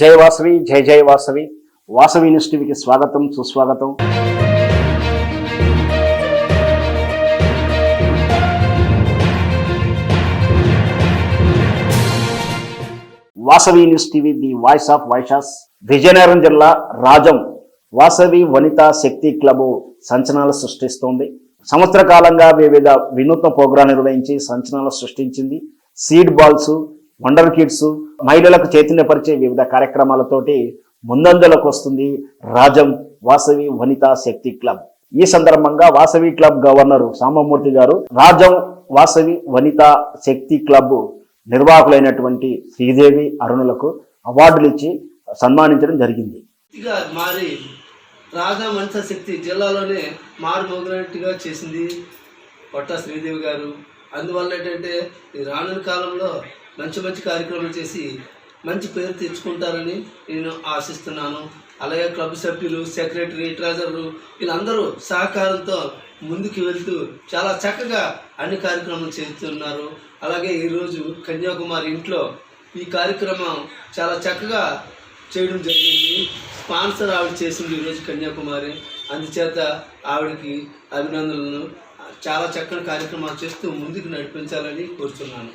జై వాసవి జై జై వాసవి. వాసవి న్యూస్ టీవీకి స్వాగతం సుస్వాగతం. Vasavi news TV the voice of Vysyas Vizianagaram జిల్లా రాజం. వాసవి వనితా శక్తి క్లబ్ సంచలనాలు సృష్టిస్తోంది. సంవత్సర కాలంగా వివిధ వినూత్న ప్రోగ్రాం నిర్వహించి సంచలనాలు సృష్టించింది. సీడ్ బాల్స్ వండర్ కిడ్స్ మహిళలకు చైతన్యపరిచే వివిధ కార్యక్రమాలతోటి ముందంజలకు వస్తుంది రాజం వాసవి వనితా శక్తి క్లబ్. ఈ సందర్భంగా వాసవి క్లబ్ గవర్నర్ సామమూర్తి గారు రాజం వాసవి వనితా శక్తి క్లబ్ నిర్వాహకులైనటువంటి శ్రీదేవి అరుణులకు అవార్డులు ఇచ్చి సన్మానించడం జరిగింది. మారి రాజా మంచ శక్తి జిల్లాలోనే మారు చేసింది పొట్ట శ్రీదేవి గారు. అందువల్ల ఏంటంటే ఈ రానున్న కాలంలో మంచి మంచి కార్యక్రమాలు చేసి మంచి పేరు తెచ్చుకుంటారని నేను ఆశిస్తున్నాను. అలాగే క్లబ్ సభ్యులు సెక్రటరీ ట్రెజరరు వీళ్ళందరూ సహకారంతో ముందుకు వెళ్తూ చాలా చక్కగా అన్ని కార్యక్రమాలు చేస్తున్నారు. అలాగే ఈరోజు కన్యాకుమారి ఇంట్లో ఈ కార్యక్రమం చాలా చక్కగా చేయడం జరిగింది. స్పాన్సర్ ఆవిడ చేసింది ఈరోజు కన్యాకుమారి. అందుచేత ఆవిడకి అభినందనలు. చాలా చక్కని కార్యక్రమాలు చేస్తూ ముందుకు నడిపించాలని కోరుతున్నాను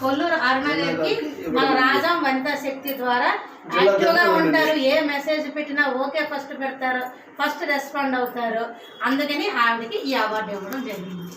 కొల్లూరు అరుణాదేవికి మన రాజం వనితా శక్తి ద్వారా యాక్టివ్గా ఉంటారు. ఏ మెసేజ్ పెట్టినా ఓకే ఫస్ట్ పెడతారు. ఫస్ట్ రెస్పాండ్ అవుతారు. అందుకని ఆవిడకి ఈ అవార్డు ఇవ్వడం జరిగింది.